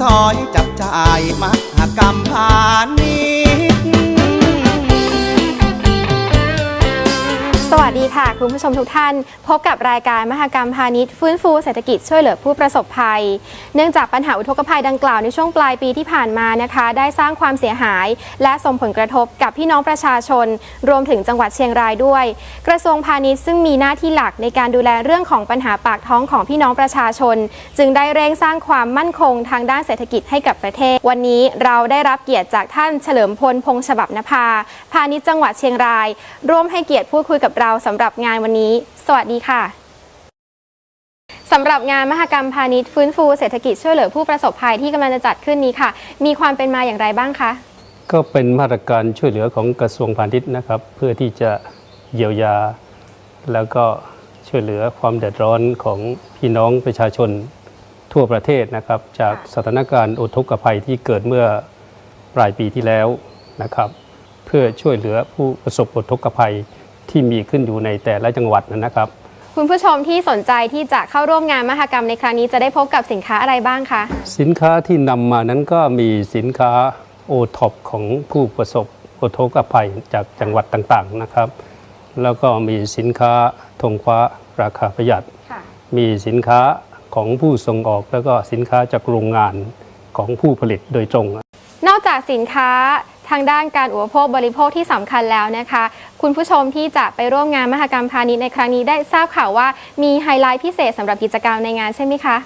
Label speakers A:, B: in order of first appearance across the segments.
A: ซอยจับจ่ายมหกรรมผ่านนี้
B: ัสดีค่ะ คุณผู้ชมทุกท่าน พบกับรายการมหกรรมพาณิชย์ฟื้นฟูเศรษฐกิจช่วยเหลือผู้ประสบภัย เนื่องจากปัญหาอุทกภัยดังกล่าวในช่วงปลายปีที่ผ่านมานะคะ ได้สร้างความเสียหาย และส่งผลกระทบกับพี่น้องประชาชน รวมถึงจังหวัดเชียงรายด้วย กระทรวงพาณิชย์ซึ่งมีหน้าที่หลักในการดูแลเรื่องของปัญหาปากท้องของพี่น้องประชาชน จึงได้เร่งสร้างความมั่นคงทางด้านเศรษฐกิจให้กับประเทศ วันนี้เราได้รับเกียรติจากท่านเฉลิมพลพงษ์ฉบับนภาพาณิชย์จังหวัดเชียงราย ร่วมให้เกียรติพูดคุยกับเราสำหรับงานวันนี้ สวัสดีค่ะสำหรับงานมหกรรมพาณิชย์ฟื้นฟูเศรษฐกิจช่วยเหลือผู้ประสบภัยที่กำลังจะจัดขึ้นนี้ค่ะ มีความเป็นมาอย่างไรบ้างคะ
C: ก็เป็นมาตรการช่วยเหลือของกระทรวงพาณิชย์นะครับ เพื่อที่จะเยียวยา แล้วก็ช่วยเหลือความเดือดร้อนของพี่น้องประชาชนทั่วประเทศนะครับ จากสถานการณ์อุทกภัยที่เกิดเมื่อปลายปีที่แล้วนะครับ เพื่อช่วยเหลือผู้ประสบอุทกภัย ที่มีขึ้นอยู่ในแต่ละจังหวัดนะครับ
B: คุณผู้ชมที่สนใจที่จะเข้าร่วมงานมหกรรมในครั้งนี้จะได้พบกับสินค้าอะไรบ้างคะ
C: สินค้าที่นำมานั้นก็มีสินค้าโอท็อปของผู้ประสบอุทกภัยจากจังหวัดต่างๆนะครับ แล้วก็มีสินค้าธงคว้าราคาประหยัด
B: ค่ะ
C: มีสินค้าของผู้ส่งออก แล้วก็สินค้าจากโรงงานของผู้ผลิตโดยตรง
B: นอกจากสินค้า ทางด้านการอุปโภคบริโภคที่สำคัญแล้วนะคะ คุณผู้ชมที่จะไปร่วมงานมหกรรมพาณิชย์ในครั้งนี้ได้ทราบข่าวว่ามีไฮไลท์พิเศษสำหรับกิจกรรมในงานใช่ไหมคะ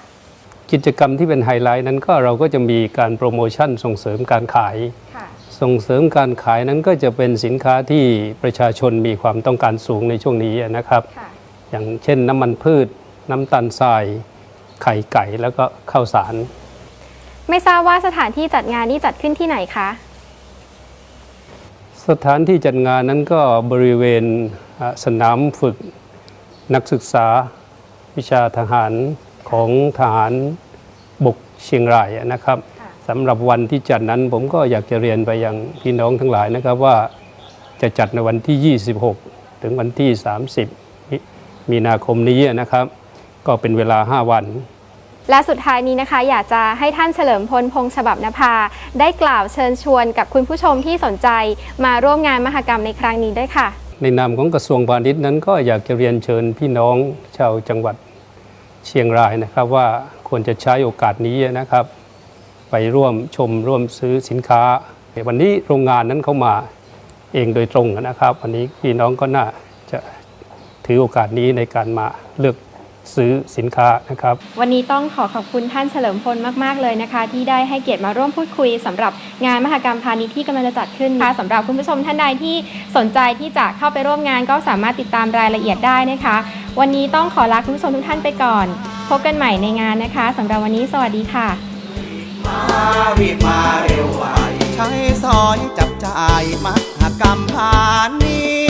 C: กิจกรรมที่เป็นไฮไลท์นั้นก็เราก็จะมีการโปรโมชั่นส่งเสริมการขาย
B: ค่ะ
C: ส่งเสริมการขายนั้นก็จะเป็นสินค้าที่ประชาชนมีความต้องการสูงในช่วงนี้นะครับ
B: ค่ะ
C: อย่างเช่นน้ำมันพืช น้ำตาลทราย ไข่ไก่แล้วก็ข้าวสาร
B: ไม่ทราบว่าสถานที่จัดงานนี้จัดขึ้นที่ไหนคะ
C: สถานที่จัดงานนั้นก็บริเวณอะสนามฝึกนักศึกษาวิชาทหารของทหารบกเชียงรายนะครับ
B: ค่ะ
C: สำหรับวันที่จัดนั้นผมก็อยากจะเรียนไปยังพี่น้องทั้งหลายนะครับว่าจะจัดในวันที่ 26 ถึงวันที่ 30มิมีนาคมนี้นะครับ ก็เป็นเวลา 5 วัน
B: และสุดท้ายนี้นะคะ อยากจะให้ท่านเฉลิมพลพงษ์ฉบับนภา ได้กล่าวเชิญชวนกับคุณผู้ชมที่สนใจ มาร่วมงานมหกรรมในครั้งนี้ด้วยค่ะ
C: ในนามของกระทรวงพาณิชย์นั้นก็อยากจะเรียนเชิญพี่น้องชาวจังหวัดเชียงรายนะครับว่าควรจะใช้โอกาสนี้นะครับ ไปร่วมชมร่วมซื้อสินค้า วันนี้โรงงานนั้นเขามาเองโดยตรงนะครับ วันนี้พี่น้องก็น่าจะถือโอกาสนี้ในการมาเลือก ซื้อสินค้านะครับ
B: วันนี้ต้องขอขอบคุณท่านเฉลิมพลมาก ๆ เลยนะคะ ที่ได้ให้เกียรติมาร่วมพูดคุยสำหรับงานมหกรรมพาณิชย์ที่กำลังจะจัดขึ้นนะคะสำหรับคุณผู้ชมท่านใดที่สนใจที่จะเข้าไปร่วมงานก็สามารถติดตามรายละเอียดได้นะคะ วันนี้ต้องขอลาคุณผู้ชมทุกท่านไปก่อน พบกันใหม่ในงานนะคะสำหรับวันนี้สวัสดีค่ะ
A: มารีบมาเร็วไวใช้ซอยจับจ่ายมหกรรมพาณิชย์